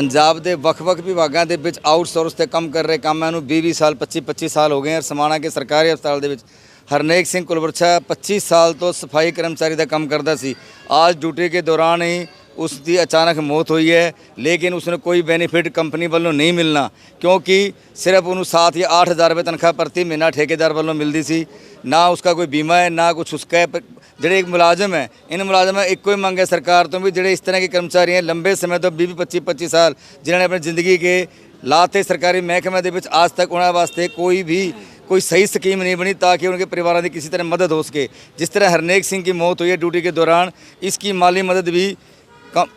ਪੰਜਾਬ ਦੇ ਵੱਖ-ਵੱਖ ਵਿਭਾਗਾਂ ਦੇ ਵਿੱਚ ਆਊਟਸੋਰਸ ਤੇ ਕੰਮ ਕਰ ਰਹੇ ਕਾਮਾਂ ਨੂੰ 20-20 ਸਾਲ 25-25 ਸਾਲ ਹੋ ਗਏ ਹਨ। ਸਮਾਣਾ ਕੇ ਸਰਕਾਰੀ ਹਸਪਤਾਲ ਦੇ ਵਿੱਚ ਹਰਨੇਕ ਸਿੰਘ ਕੁਲਵਰਛਾ 25 ਸਾਲ ਤੋਂ ਸਫ਼ਾਈ ਕਰਮਚਾਰੀ ਦਾ ਕੰਮ ਕਰਦਾ ਸੀ। ਅੱਜ ਡਿਊਟੀ ਦੇ ਦੌਰਾਨ ਹੀ ਉਸ ਦੀ ਅਚਾਨਕ ਮੌਤ ਹੋਈ ਹੈ ਲੇਕਿਨ ਉਸਨੂੰ ਕੋਈ ਬੈਨੀਫਿਟ ਕੰਪਨੀ ਵੱਲੋਂ ਨਹੀਂ ਮਿਲਣਾ ਕਿਉਂਕਿ ਸਿਰਫ ਉਹਨੂੰ 7 ਜਾਂ 8000 ਰੁਪਏ ਤਨਖਾਹ ਪ੍ਰਤੀ ਮਹੀਨਾ ਠੇਕੇਦਾਰ ਵੱਲੋਂ ਮਿਲਦੀ ਸੀ ਨਾ ਉਸਕਾ ਕੋਈ ਬੀਮਾ ਹੈ ਨਾ ਕੁਛ ਉਸਕਾ ਹੈ ਪਰ ਜਿਹੜੇ ਇੱਕ ਮੁਲਾਜ਼ਮ ਹੈ ਇਨ ਮੁਲਾਜ਼ਮਾਂ ਇੱਕੋ ਹੀ ਮੰਗ ਹੈ ਸਰਕਾਰ ਤੋਂ ਵੀ ਜਿਹੜੇ ਇਸ ਤਰ੍ਹਾਂ ਕੇ ਕਰਮਚਾਰੀ ਹੈ ਲੰਬੇ ਸਮੇਂ ਤੋਂ 20 25 25 ਸਾਲ ਜਿਨ੍ਹਾਂ ਨੇ ਆਪਣੀ ਜ਼ਿੰਦਗੀ ਕੇ ਲਾਤੇ ਸਰਕਾਰੀ ਮਹਿਕਮੇ ਦੇ ਵਿੱਚ ਅੱਜ ਤੱਕ ਉਹਨਾਂ ਵਾਸਤੇ ਕੋਈ ਵੀ कोई सही स्कीम नहीं बनी ताकि उनके परिवारों की किसी तरह मदद हो सके जिस तरह हरनेक सिंह की मौत हुई है ड्यूटी के दौरान इसकी माली मदद भी कम-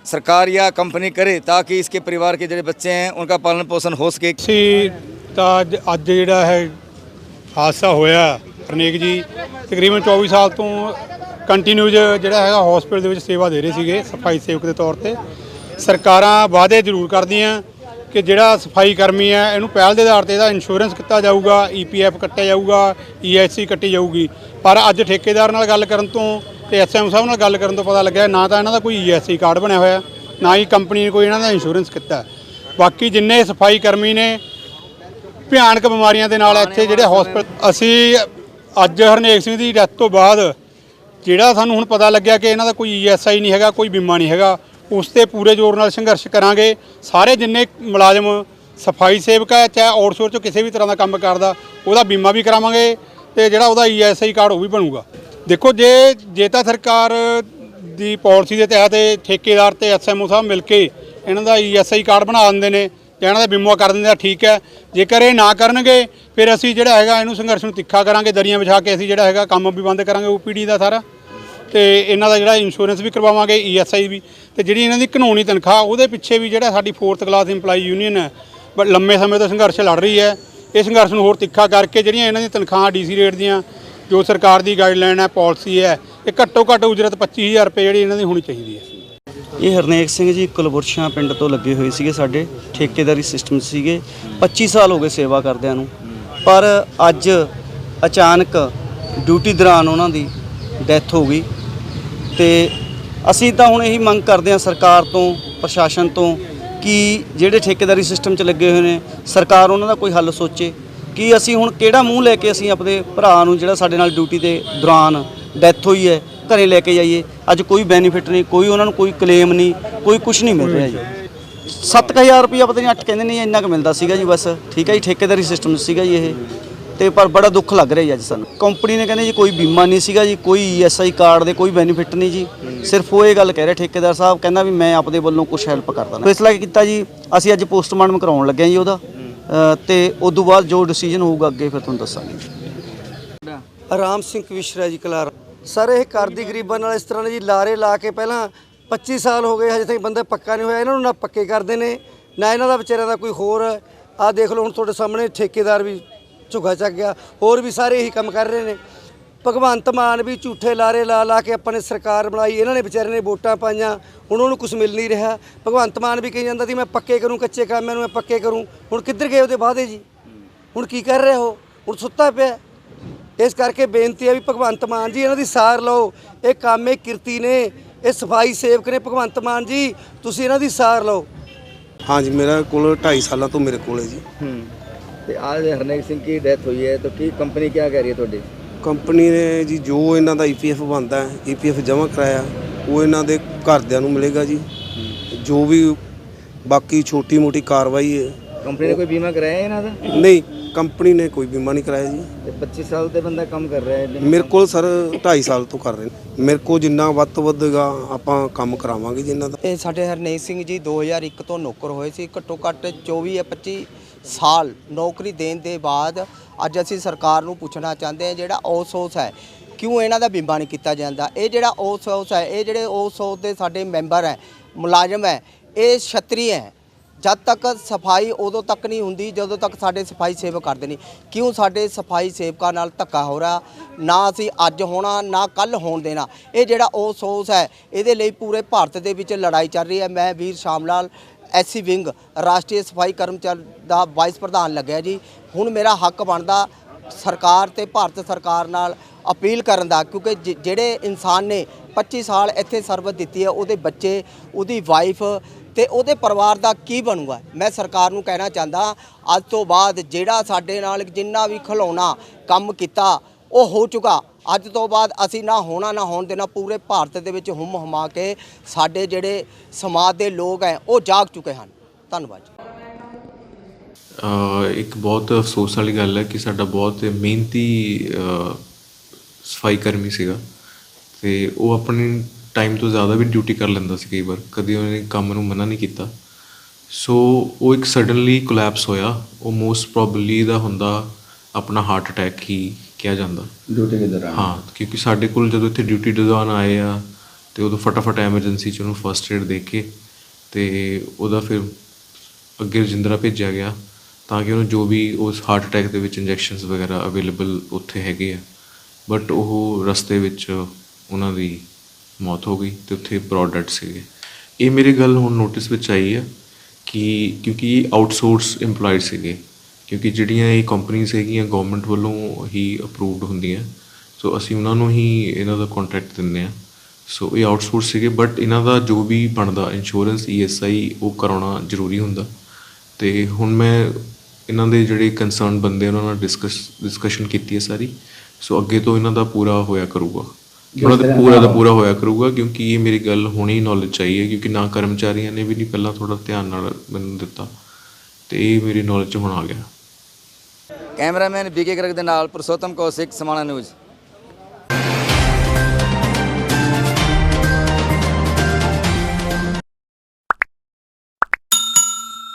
सरकार या कंपनी करे ताकि इसके परिवार के जो बच्चे हैं उनका पालन पोषण हो सके ਅਸੀਂ ਤਾਂ ਅੱਜ ਅੱਜ ਜਿਹੜਾ ਹੈ ਹਾਦਸਾ ਹੋਇਆ ਹਰਨੇਕ ਜੀ ਤਕਰੀਬਨ 24 ਸਾਲ ਤੋਂ ਕੰਟੀਨਿਊਜ ਜਿਹੜਾ ਹੈਗਾ ਹਸਪੀਟਲ ਦੇ ਵਿੱਚ ਸੇਵਾ ਦੇ ਰਹੇ ਸੀਗੇ ਸਫਾਈ ਸੇਵਕ ਦੇ ਤੌਰ ਤੇ ਸਰਕਾਰਾਂ ਵਾਅਦੇ ਜ਼ਰੂਰ ਕਰਦੀਆਂ ਕਿ ਜਿਹੜਾ ਸਫਾਈ ਕਰਮੀ ਹੈ ਇਹਨੂੰ ਪਹਿਲ ਦੇ ਆਧਾਰ ਤੇ ਇਹਦਾ ਇੰਸ਼ੋਰੈਂਸ ਕੀਤਾ ਜਾਊਗਾ ਈਪੀਐਫ ਕੱਟਿਆ ਜਾਊਗਾ ਈਐਸਸੀ ਕੱਟੀ ਜਾਊਗੀ ਪਰ ਅੱਜ ਠੇਕੇਦਾਰ ਨਾਲ ਗੱਲ ਕਰਨ ਤੋਂ ਤੇ ਐਸਐਮ ਸਾਹਿਬ ਨਾਲ ਗੱਲ ਕਰਨ ਤੋਂ ਪਤਾ ਲੱਗਿਆ ਨਾ ਤਾਂ ਇਹਨਾਂ ਦਾ ਕੋਈ ਈਐਸਸੀ ਕਾਰਡ ਬਣਿਆ ਹੋਇਆ, ਨਾ ਹੀ ਕੰਪਨੀ ਨੇ ਕੋਈ ਇਹਨਾਂ ਦਾ ਇੰਸ਼ੋਰੈਂਸ ਕੀਤਾ। ਬਾਕੀ ਜਿੰਨੇ ਸਫ਼ਾਈ ਕਰਮੀ ਨੇ, ਭਿਆਨਕ ਬਿਮਾਰੀਆਂ ਦੇ ਨਾਲ ਇੱਥੇ ਜਿਹੜੇ ਹਸਪਤਾਲ ਅਸੀਂ ਅੱਜ ਹਰਨੇਕ ਸਿੰਘ ਦੀ ਡੈਥ ਤੋਂ ਬਾਅਦ ਜਿਹੜਾ ਸਾਨੂੰ ਹੁਣ ਪਤਾ ਲੱਗਿਆ ਕਿ ਇਹਨਾਂ ਦਾ ਕੋਈ ਈਐਸਆਈ ਨਹੀਂ ਹੈਗਾ, ਕੋਈ ਬੀਮਾ ਨਹੀਂ ਹੈਗਾ, ਉਸ ਤੇ ਪੂਰੇ ਜ਼ੋਰ ਨਾਲ ਸੰਘਰਸ਼ ਕਰਾਂਗੇ। ਸਾਰੇ ਜਿੰਨੇ ਮੁਲਾਜ਼ਮ, ਸਫ਼ਾਈ ਸੇਵਕ ਹੈ, ਚਾਹੇ ਆਊਟਸੋਰਸ ਚ ਕਿਸੇ ਵੀ ਤਰ੍ਹਾਂ ਦਾ ਕੰਮ ਕਰਦਾ, ਉਹਦਾ ਬੀਮਾ ਵੀ ਕਰਾਵਾਂਗੇ ਤੇ ਜਿਹੜਾ ਉਹਦਾ ਈਐਸਆਈ ਕਾਰਡ ਉਹ ਵੀ ਬਣੂਗਾ। ਦੇਖੋ ਜੇ ਜੇ ਤਾਂ ਸਰਕਾਰ ਦੀ ਪਾਲਿਸੀ ਦੇ ਤਹਿਤ ਇਹ ਠੇਕੇਦਾਰ ਤੇ ਐਸਐਮਓ ਸਾਹਿਬ ਮਿਲ ਕੇ ਇਹਨਾਂ ਦਾ ਈਐਸਆਈ ਕਾਰਡ ਬਣਾ ਦਿੰਦੇ ਨੇ ਜਾਂ ਇਹਨਾਂ ਦਾ ਬੀਮਾ ਕਰ ਦਿੰਦੇ ਆ, ਠੀਕ ਹੈ। ਜੇਕਰ ਇਹ ਨਾ ਕਰਨਗੇ, ਫਿਰ ਅਸੀਂ ਜਿਹੜਾ ਹੈਗਾ ਇਹਨੂੰ ਸੰਘਰਸ਼ ਨੂੰ ਤਿੱਖਾ ਕਰਾਂਗੇ, ਦਰੀਆਂ ਵਿਛਾ ਕੇ ਅਸੀਂ ਜਿਹੜਾ ਹੈਗਾ ਕੰਮ ਵੀ ਬੰਦ ਕਰਾਂਗੇ ਓਪੀਡੀ ਦਾ ਸਾਰਾ। ਤੇ ਇਹਨਾਂ ਦਾ ਜਿਹੜਾ ਇੰਸ਼ੋਰੈਂਸ ਵੀ ਕਰਵਾਵਾਂਗੇ ਈਐਸਆਈ ਵੀ। ਤੇ ਜਿਹੜੀ ਇਹਨਾਂ ਦੀ ਕਾਨੂੰਨੀ ਤਨਖਾਹ, ਉਹਦੇ ਪਿੱਛੇ ਵੀ ਜਿਹੜਾ ਸਾਡੀ 4th ਕਲਾਸ EMPLOYE ਯੂਨੀਅਨ ਹੈ ਬਟ ਲੰਮੇ ਸਮੇਂ ਤੋਂ ਸੰਘਰਸ਼ ਲੜ ਰਹੀ ਹੈ। ਇਹ ਸੰਘਰਸ਼ ਨੂੰ ਹੋਰ ਤਿੱਖਾ ਕਰਕੇ ਜਿਹੜੀਆਂ ਇਹਨਾਂ ਦੀਆਂ ਤਨਖਾਹਾਂ ਡੀਸੀ ਰੇਟ ਦੀਆਂ ਜੋ ਸਰਕਾਰ ਦੀ ਗਾਈਡਲਾਈਨ ਹੈ ਪਾਲਿਸੀ ਹੈ, ਇਹ ਘੱਟੋ ਘੱਟ ਉਜਰਤ 25000 ਰੁਪਏ ਜਿਹੜੀ ਇਹਨਾਂ ਦੀ ਹੋਣੀ ਚਾਹੀਦੀ ਹੈ। ਇਹ ਹਰਨੇਕ ਸਿੰਘ ਜੀ ਕੁਲਬੁਰਸ਼ਾਂ ਪਿੰਡ ਤੋਂ ਲੱਗੇ ਹੋਏ ਸੀਗੇ ਸਾਡੇ, ਠੇਕੇਦਾਰੀ ਸਿਸਟਮ ਸੀਗੇ। 25 ਸਾਲ ਹੋ ਗਏ ਸੇਵਾ ਕਰਦਿਆਂ ਨੂੰ। ਪਰ ਅੱਜ ਅਚਾਨਕ ਡਿਊਟੀ ਦੌਰਾਨ ਉਹਨਾਂ ਦੀ ਡੈਥ ਹੋ ਗਈ। ਤੇ ਅਸੀਂ ਤਾਂ ਹੁਣ ਇਹੀ ਮੰਗ ਕਰਦੇ ਹਾਂ ਸਰਕਾਰ ਤੋਂ, ਪ੍ਰਸ਼ਾਸਨ ਤੋਂ ਕਿ ਜਿਹੜੇ ਠੇਕੇਦਾਰੀ ਸਿਸਟਮ 'ਚ ਲੱਗੇ ਹੋਏ ਨੇ, ਸਰਕਾਰ ਉਹਨਾਂ ਦਾ ਕੋਈ ਹੱਲ ਸੋਚੇ। ਕਿ ਅਸੀਂ ਹੁਣ ਕਿਹੜਾ ਮੂੰਹ ਲੈ ਕੇ ਅਸੀਂ ਆਪਣੇ ਭਰਾ ਨੂੰ ਜਿਹੜਾ ਸਾਡੇ ਨਾਲ ਡਿਊਟੀ ਦੇ ਦੌਰਾਨ ਡੈਥ ਹੋਈ ਹੈ, ਘਰੇ ਲੈ ਕੇ ਜਾਈਏ। ਅੱਜ ਕੋਈ ਬੈਨੀਫਿਟ ਨਹੀਂ, ਕੋਈ ਉਹਨਾਂ ਨੂੰ ਕੋਈ ਕਲੇਮ ਨਹੀਂ, ਕੋਈ ਕੁਝ ਨਹੀਂ ਮਿਲ ਰਿਹਾ ਜੀ। 7000 ਰੁਪਇਆ ਪਤਾ ਨਹੀਂ ਅੱਠ ਕਹਿੰਦੇ ਨਹੀਂ, ਇੰਨਾ ਕੁ ਮਿਲਦਾ ਸੀਗਾ ਜੀ ਬਸ। ਠੀਕ ਹੈ ਜੀ, ਠੇਕੇਦਾਰੀ ਸਿਸਟਮ ਸੀਗਾ ਜੀ ਇਹ। ਤੇ ਪਰ ਬੜਾ ਦੁੱਖ ਲੱਗ ਰਿਹਾ ਜੀ ਅੱਜ ਸਾਨੂੰ। ਕੰਪਨੀ ਨੇ ਕਹਿੰਦੇ ਜੀ ਕੋਈ ਬੀਮਾ ਨਹੀਂ ਸੀਗਾ ਜੀ, ਕੋਈ ਈਐਸਆਈ ਕਾਰਡ ਦੇ ਕੋਈ ਬੈਨੀਫਿਟ ਨਹੀਂ ਜੀ। ਸਿਰਫ ਉਹ ਇਹ ਗੱਲ ਕਹਿ ਰਿਹਾ ਠੇਕੇਦਾਰ ਸਾਹਿਬ, ਕਹਿੰਦਾ ਵੀ ਮੈਂ ਆਪਦੇ ਵੱਲੋਂ ਕੁਝ ਹੈਲਪ ਕਰ ਦਾਂ ਫੈਸਲਾ ਕੀਤਾ ਜੀ, ਅਸੀਂ ਅੱਜ ਪੋਸਟਮਾਰਟਮ ਕਰਾਉਣ ਲੱਗੇ ਹਾਂ ਜੀ ਉਹਦਾ। ਤੇ ਉਸ ਤੋਂ ਬਾਅਦ ਜੋ ਡਿਸੀਜਨ ਹੋਊਗਾ ਅੱਗੇ ਫਿਰ ਤੁਹਾਨੂੰ ਦੱਸਾਂਗੇ। ਰਾਮ ਸਿੰਘ ਕਵਿਸ਼ਰਾ ਜੀ ਕਲਾਰ। ਸਰ, ਇਹ ਕਰਦੀ ਗਰੀਬਾਂ ਨਾਲ ਇਸ ਤਰ੍ਹਾਂ ਨੇ ਜੀ ਲਾਰੇ ਲਾ ਕੇ ਪਹਿਲਾਂ 25 ਸਾਲ ਹੋ ਗਏ ਹਜੇ ਤੱਕ ਬੰਦਾ ਪੱਕਾ ਨਹੀਂ ਹੋਇਆ, ਇਹਨਾਂ ਨੂੰ ਨਾ ਪੱਕੇ ਕਰਦੇ ਨੇ, ਨਾ ਇਹਨਾਂ ਦਾ ਵਿਚਾਰਿਆਂ ਦਾ ਕੋਈ ਹੋਰ। ਆਹ ਦੇਖ ਲਓ, ਹੁਣ ਤੁਹਾਡੇ ਸਾਹਮਣੇ ਠੇਕੇਦਾਰ ਵੀ ਝੁੱਗਾ ਚੱਕ ਗਿਆ, ਹੋਰ ਵੀ ਸਾਰੇ ਇਹੀ ਕੰਮ ਕਰ ਰਹੇ ਨੇ। ਭਗਵੰਤ ਮਾਨ ਵੀ ਝੂਠੇ ਲਾਰੇ ਲਾ ਲਾ ਕੇ ਆਪਣੇ ਸਰਕਾਰ ਬਣਾਈ ਇਹਨਾਂ ਨੇ ਵਿਚਾਰੇ ਨੇ ਵੋਟਾਂ ਪਾਈਆਂ ਹੁਣ ਉਹਨੂੰ ਕੁਝ ਮਿਲ ਨਹੀਂ ਰਿਹਾ। ਭਗਵੰਤ ਮਾਨ ਵੀ ਕਹੀ ਜਾਂਦਾ ਸੀ ਮੈਂ ਪੱਕੇ ਕਰੂੰ ਕੱਚੇ ਕਾਮਿਆਂ ਨੂੰ ਮੈਂ ਪੱਕੇ ਕਰੂੰ। ਹੁਣ ਕਿੱਧਰ ਗਏ ਉਹਦੇ ਵਾਅਦੇ ਜੀ? ਹੁਣ ਕੀ ਕਰ ਰਹੇ ਹੋ? ਹੁਣ ਸੁੱਤਾ ਪਿਆ। ਇਸ ਕਰਕੇ ਬੇਨਤੀ ਹੈ ਵੀ ਭਗਵੰਤ ਮਾਨ ਜੀ ਇਹਨਾਂ ਦੀ ਸਾਰ ਲਓ। ਇਹ ਕਾਮੇ ਕਿਰਤੀ ਨੇ ਇਹ ਸਫ਼ਾਈ ਸੇਵਕ ਨੇ ਭਗਵੰਤ ਮਾਨ ਜੀ ਤੁਸੀਂ ਇਹਨਾਂ ਦੀ ਸਾਰ ਲਓ। ਹਾਂਜੀ ਮੇਰਾ ਕੋਲ 2.5 ਸਾਲਾਂ ਤੋਂ ਮੇਰੇ ਕੋਲ ਹੈ ਜੀ। ਤੇ ਆਜ ਹਰਨੇਕ ਸਿੰਘ ਦੀ ਡੈਥ ਹੋਈ ਹੈ ਤਾਂ ਕੀ ਕੰਪਨੀ ਕੀ ਕਹਿ ਰਹੀ ਹੈ ਤੁਹਾਡੀ? ਕੰਪਨੀ ਨੇ ਜੀ ਜੋ ਇਹਨਾਂ ਦਾ ਈਪੀਐਫ ਬਣਦਾ ਹੈ ਈਪੀਐਫ ਜਮ੍ਹਾਂ ਕਰਾਇਆ ਉਹ ਇਹਨਾਂ ਦੇ ਘਰਦਿਆਂ ਨੂੰ ਮਿਲੇਗਾ ਜੀ। ਜੋ ਵੀ ਬਾਕੀ ਛੋਟੀ-ਮੋਟੀ ਕਾਰਵਾਈ ਹੈ। ਕੰਪਨੀ ਨੇ ਕੋਈ ਬੀਮਾ ਕਰਾਇਆ ਇਹਨਾਂ ਦਾ? ਨਹੀਂ ਕੰਪਨੀ ਨੇ ਕੋਈ ਬੀਮਾ ਨਹੀਂ ਕਰਾਇਆ ਜੀ। ਤੇ 25 ਸਾਲ ਤੇ ਬੰਦਾ ਕੰਮ ਕਰ ਰਿਹਾ ਹੈ ਮੇਰੇ ਕੋਲ ਸਰ 2.5 ਸਾਲ ਤੋਂ ਕਰ ਰਹੇ ਨੇ। ਮੇਰੇ ਕੋਲ ਜਿੰਨਾ ਵੱਧ ਤੋਂ ਵੱਧਗਾ ਆਪਾਂ ਕੰਮ ਕਰਾਵਾਂਗੇ ਜੀ ਇਹਨਾਂ ਦਾ। ਇਹ ਸਾਡੇ ਹਰਨੇਜ ਸਿੰਘ ਜੀ 2001 ਤੋਂ ਨੌਕਰ ਹੋਏ ਸੀ। ਘੱਟੋ ਘੱਟ 24 ਜਾਂ 25 ਸਾਲ ਨੌਕਰੀ ਦੇਣ ਦੇ ਬਾਅਦ ਅੱਜ ਅਸੀਂ ਸਰਕਾਰ ਨੂੰ ਪੁੱਛਣਾ ਚਾਹੁੰਦੇ ਹਾਂ, ਜਿਹੜਾ ਔਸੋਸ ਹੈ, ਕਿਉਂ ਇਹਨਾਂ ਦਾ ਬੀਮਾ ਨਹੀਂ ਕੀਤਾ ਜਾਂਦਾ? ਇਹ ਜਿਹੜਾ ਔਸੋਸ ਹੈ, ਇਹ ਜਿਹੜੇ ਔਸੋਸ ਦੇ ਸਾਡੇ ਮੈਂਬਰ ਹੈ, ਮੁਲਾਜ਼ਮ ਹੈ, ਇਹ ਛਤਰੀ ਹੈ। ਜਦ ਤੱਕ ਸਫ਼ਾਈ ਉਦੋਂ ਤੱਕ ਨਹੀਂ ਹੁੰਦੀ, ਜਦੋਂ ਤੱਕ ਸਾਡੇ ਸਫ਼ਾਈ ਸੇਵਕ ਕਰਦੇ ਨਹੀਂ। ਕਿਉਂ ਸਾਡੇ ਸਫ਼ਾਈ ਸੇਵਕਾਂ ਨਾਲ ਧੱਕਾ ਹੋ ਰਿਹਾ? ਨਾ ਅਸੀਂ ਅੱਜ ਹੋਣਾ, ਨਾ ਕੱਲ ਹੋਣ ਦੇਣਾ। ਇਹ ਜਿਹੜਾ ਉਹ ਸੋਸ ਹੈ, ਇਹਦੇ ਲਈ ਪੂਰੇ ਭਾਰਤ ਦੇ ਵਿੱਚ ਲੜਾਈ ਚੱਲ ਰਹੀ ਹੈ। ਮੈਂ ਵੀਰ ਸ਼ਾਮ ਲਾਲ ਐਸਸੀ ਵਿੰਗ ਰਾਸ਼ਟਰੀ ਸਫ਼ਾਈ ਕਰਮਚਾਰੀ ਦਾ ਵਾਈਸ ਪ੍ਰਧਾਨ ਲੱਗਿਆ ਜੀ। ਹੁਣ ਮੇਰਾ ਹੱਕ ਬਣਦਾ ਸਰਕਾਰ ਤੇ ਭਾਰਤ ਸਰਕਾਰ ਨਾਲ ਅਪੀਲ ਕਰਨ ਦਾ, ਕਿਉਂਕਿ ਜ- ਜਿਹੜੇ ਇਨਸਾਨ ਨੇ 25 ਸਾਲ ਇੱਥੇ ਸਰਵਿਸ ਦਿੱਤੀ ਹੈ, ਉਹਦੇ ਬੱਚੇ, ਉਹਦੀ ਵਾਈਫ ਤੇ ਉਹਦੇ ਪਰਿਵਾਰ ਦਾ ਕੀ ਬਣੂਗਾ? ਮੈਂ ਸਰਕਾਰ ਨੂੰ ਕਹਿਣਾ ਚਾਹੁੰਦਾ, ਅੱਜ ਤੋਂ ਬਾਅਦ ਜਿਹੜਾ ਸਾਡੇ ਨਾਲ ਜਿੰਨਾ ਵੀ ਖਿਲੌਣਾ ਕੰਮ ਕੀਤਾ, ਉਹ ਹੋ ਚੁੱਕਾ। ਅੱਜ ਤੋਂ ਬਾਅਦ ਅਸੀਂ ਨਾ ਹੋਣਾ, ਨਾ ਹੋਣ ਦੇਣਾ, ਪੂਰੇ ਭਾਰਤ ਦੇ ਵਿੱਚ ਹੁੰਮ ਹੁਮਾ ਕੇ ਸਾਡੇ ਜਿਹੜੇ ਸਮਾਜ ਦੇ ਲੋਕ ਹੈ, ਉਹ ਜਾਗ ਚੁੱਕੇ ਹਨ। ਧੰਨਵਾਦ ਇੱਕ ਬਹੁਤ ਅਫਸੋਸ ਵਾਲੀ ਗੱਲ ਹੈ ਕਿ ਸਾਡਾ ਬਹੁਤ ਮਿਹਨਤੀ ਸਫ਼ਾਈ ਕਰਮੀ ਸੀਗਾ। ਤੇ ਉਹ ਆਪਣੇ ਟਾਈਮ ਤੋਂ ਜ਼ਿਆਦਾ ਵੀ ਡਿਊਟੀ ਕਰ ਲੈਂਦਾ ਸੀ ਕਈ ਵਾਰ। ਕਦੀ ਉਹਨੇ ਕੰਮ ਨੂੰ ਮਨਾ ਨਹੀਂ ਕੀਤਾ। ਸੋ ਉਹ ਇੱਕ ਸਡਨਲੀ ਕੋਲੈਪਸ ਹੋਇਆ। ਉਹ ਮੋਸਟ ਪ੍ਰੋਬਬਲੀ ਦਾ ਹੁੰਦਾ ਆਪਣਾ ਹਾਰਟ ਅਟੈਕ ਹੀ। ਕਿਹਾ ਜਾਂਦਾ। ਡਿਊਟੀ ਦੇ ਦੌਰਾਨ ਹਾਂ ਕਿਉਂਕਿ ਸਾਡੇ ਕੋਲ ਜਦੋਂ ਇੱਥੇ ਡਿਊਟੀ ਦੌਰਾਨ ਆਏ ਆ ਤੇ ਉਦੋਂ ਫਟਾਫਟ ਐਮਰਜੈਂਸੀ ਚ ਉਹਨੂੰ ਫਰਸਟ ਏਡ ਦੇ ਕੇ ਤੇ ਉਹਦਾ ਫਿਰ ਅੱਗੇ ਰਜਿੰਦਰਾ ਭੇਜਿਆ ਗਿਆ ਤਾਂ ਕਿ ਉਹਨੂੰ ਜੋ ਵੀ ਉਸ ਹਾਰਟ ਅਟੈਕ ਦੇ ਵਿੱਚ ਇੰਜੈਕਸ਼ਨਸ ਵਗੈਰਾ ਅਵੇਲੇਬਲ ਉੱਥੇ ਹੈਗੇ ਆ। ਬਟ ਉਹ ਰਸਤੇ ਵਿੱਚ ਉਹਨਾਂ ਦੀ ਮੌਤ ਹੋ ਗਈ ਤੇ ਉੱਥੇ ਬ੍ਰੌਡ ਡੈਡ ਸੀਗੇ। ਇਹ ਮੇਰੀ ਗੱਲ ਹੁਣ ਨੋਟਿਸ ਵਿੱਚ ਆਈ ਹੈ ਕਿ ਕਿਉਂਕਿ ਆਊਟਸੋਰਸ EMPLOYED ਸੀਗੇ। ਕਿਉਂਕਿ ਜਿਹੜੀਆਂ ਇਹ ਕੰਪਨੀਆਂ ਹੈਗੀਆਂ ਗਵਰਨਮੈਂਟ ਵੱਲੋਂ ਹੀ ਅਪਰੂਵਡ ਹੁੰਦੀਆਂ। ਸੋ ਅਸੀਂ ਉਹਨਾਂ ਨੂੰ ਹੀ ਇਹਨਾਂ ਦਾ ਕੰਟਰੈਕਟ ਦਿੰਦੇ ਆ ਸੋ ਇਹ ਆਊਟਸੋਰਸ ਸੀਗੇ ਬਟ ਇਹਨਾਂ ਦਾ ਜੋ ਵੀ ਬਣਦਾ ਇੰਸ਼ੋਰੈਂਸ ESI ਉਹ ਕਰਾਉਣਾ ਜ਼ਰੂਰੀ ਹੁੰਦਾ। ਤੇ ਹੁਣ ਮੈਂ ਇਹਨਾਂ ਦੇ ਜਿਹੜੇ ਕੰਸਰਨ ਬੰਦੇ ਉਹਨਾਂ ਨਾਲ ਡਿਸਕਸ ਡਿਸਕਸ਼ਨ ਕੀਤੀ ਹੈ ਸਾਰੀ। ਸੋ ਅੱਗੇ ਤੋਂ ਇਹਨਾਂ ਦਾ ਪੂਰਾ ਹੋਇਆ ਕਰੂਗਾ। ਉਹਨਾਂ ਦਾ ਪੂਰਾ ਦਾ ਪੂਰਾ ਹੋਇਆ ਕਰੂਗਾ ਕਿਉਂਕਿ ਇਹ ਮੇਰੀ ਗੱਲ ਹੁਣੀ ਨੌਲੇਜ ਚਾਹੀਏ ਕਿਉਂਕਿ ਨਾ ਕਰਮਚਾਰੀਆਂ ਨੇ ਵੀ ਨਹੀਂ ਪਹਿਲਾਂ ਥੋੜਾ ਧਿਆਨ ਨਾਲ ਮੈਨੂੰ ਦਿੱਤਾ। ਤੇ ਇਹ ਮੇਰੀ ਨੌਲੇਜ 'ਚ ਹੁਣ ਆ ਗਿਆ। ਕੈਮਰਾਮੈਨ ਬੀਕੇ ਗਰਗ ਦੇ ਨਾਲ ਪੁਰਸ਼ੋਤਮ ਕੌਸ਼ਿਕ ਸਮਾਣਾ ਨਿਊਜ਼